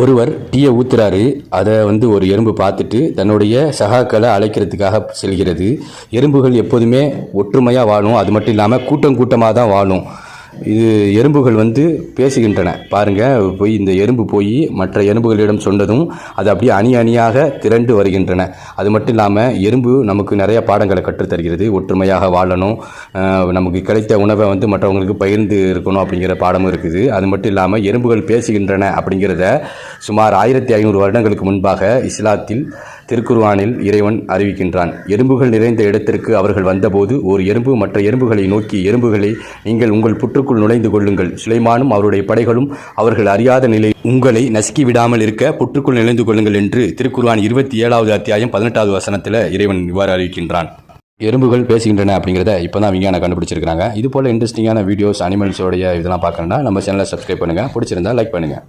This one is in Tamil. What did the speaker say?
ஒருவர் டீயை ஊத்துறாரு அதை வந்து ஒரு எறும்பு பார்த்துட்டு தன்னுடைய சகாக்களை அழைக்கிறதுக்காக செல்கிறது. எறும்புகள் எப்போதுமே ஒற்றுமையாக வாழும். அது மட்டும் இல்லாமல் கூட்டம் கூட்டமாக தான் வாழும். இது எறும்புகள் வந்து பேசுகின்றன. பாருங்க போய் இந்த எறும்பு போய் மற்ற எறும்புகளிடம் சொன்னதும் அது அப்படியே அணி அணியாக திரண்டு வருகின்றன. அது மட்டும் இல்லாமல் எறும்பு நமக்கு நிறைய பாடங்களை கற்றுத்தருகிறது ஒற்றுமையாக வாழணும். நமக்கு கிடைத்த உணவை வந்து மற்றவங்களுக்கு பகிர்ந்து இருக்கணும் அப்படிங்கிற பாடமும் இருக்குது. அது மட்டும் இல்லாமல் எறும்புகள் பேசுகின்றன அப்படிங்கிறத சுமார் ஆயிரத்தி ஐநூறு வருடங்களுக்கு முன்பாக இஸ்லாத்தில் திருக்குருவானில் இறைவன் அறிவிக்கின்றான். எறும்புகள் நிறைந்த இடத்திற்கு அவர்கள் வந்தபோது ஒரு எறும்பு மற்ற எறும்புகளை நோக்கி எறும்புகளை நீங்கள் உங்கள் புற்றுக்குள் நுழைந்து கொள்ளுங்கள். சுலைமானும் அவருடைய படைகளும் அவர்கள் அறியாத நிலை உங்களை நசுக்கி விடாமல் இருக்க புற்றுக்குள் நுழைந்து கொள்ளுங்கள் என்று திருக்குருவான் இருபத்தி ஏழாவது அத்தியாயம் பதினெட்டாவது வசனத்தில் இறைவன் இவ்வாறு அறிவிக்கின்றான். எறும்புகள் பேசுகின்றன அப்படிங்கிறத இப்போ தான் விஞ்ஞானம் கண்டுபிடிச்சிருக்காங்க இது போல் இன்ட்ரெஸ்டிங்கான வீடியோஸ் அனிமல்ஸோடைய இதெல்லாம் பார்க்கணுன்னா நம்ம சேனலை சப்ஸ்கிரைப் பண்ணுங்கள் பிடிச்சிருந்தா லைக் பண்ணுங்கள்